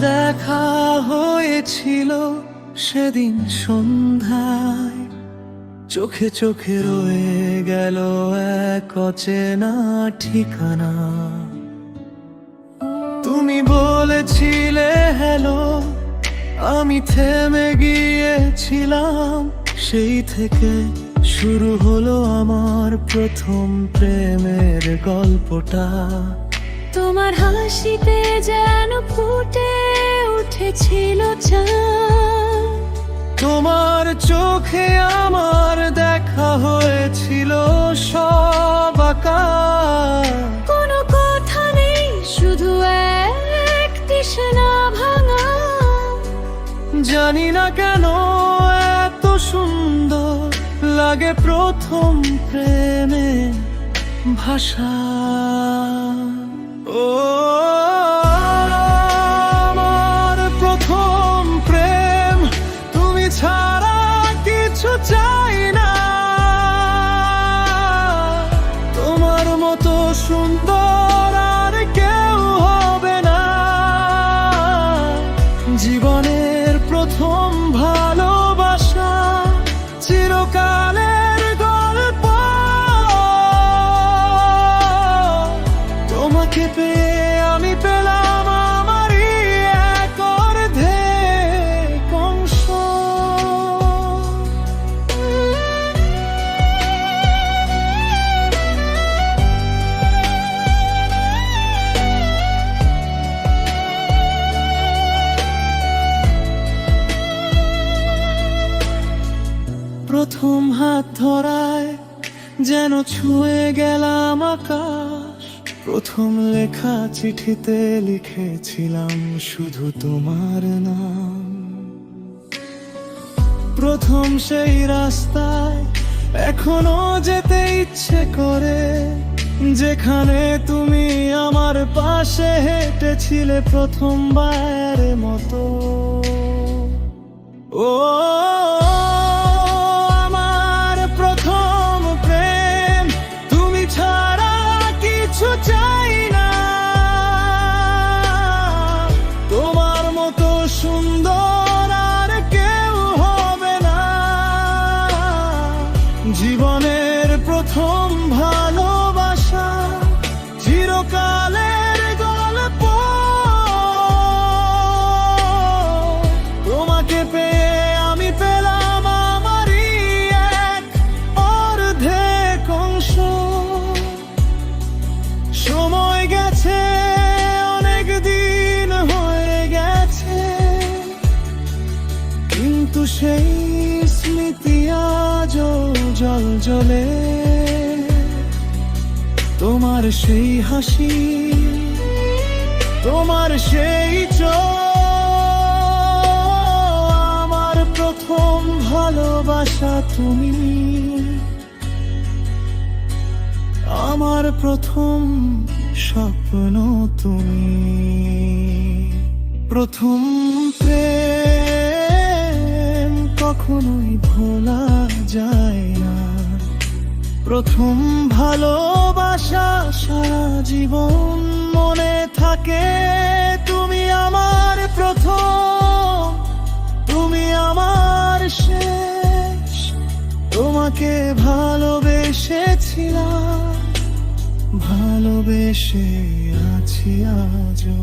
দেখা হয়েছিল সেদিন সন্ধ্যায় চোখে চোখে রয়ে গেল এক অচেনা ঠিকানা। তুমি বলেছিলে, হ্যালো, আমি থেমে গিয়েছিলাম। সেই থেকে শুরু হলো আমার প্রথম প্রেমের গল্পটা। তোমার হাসিতে যেন ফুটে উঠেছিল তোমার চোখে আমার দেখা হয়েছিল সব কোনো কথা নেই শুধু এক তৃষ্ণা ভাঙা। জানি না কেন এত সুন্দর লাগে প্রথম প্রেমে ভাষা। ও আমার প্রথম প্রেম তুমি ছাড়া কিছু চাই না। তোমার মতো সুন্দর প্রথম হাত ধরায় যেন ছুঁয়ে গেলাম আকাশ। প্রথম লেখা চিঠিতে লিখেছিলাম শুধু তোমার নাম। প্রথম সেই রাস্তায় এখনও যেতে ইচ্ছে করে, যেখানে তুমি আমার পাশে হেঁটেছিলে প্রথমবার মতো। ও জ্বলে তোমার সেই হাসি, তোমার সেই আমার প্রথম ভালোবাসা তুমি। আমার প্রথম স্বপ্ন তুমি। প্রথম প্রেম কখনোই ভোলা যায় না। প্রথম ভালোবাসা সারা জীবন মনে থাকে। তুমি আমার প্রথম, তুমি আমার শেষ। তোমাকে ভালোবেসেছিলাম, ভালোবেসে আছি আজও।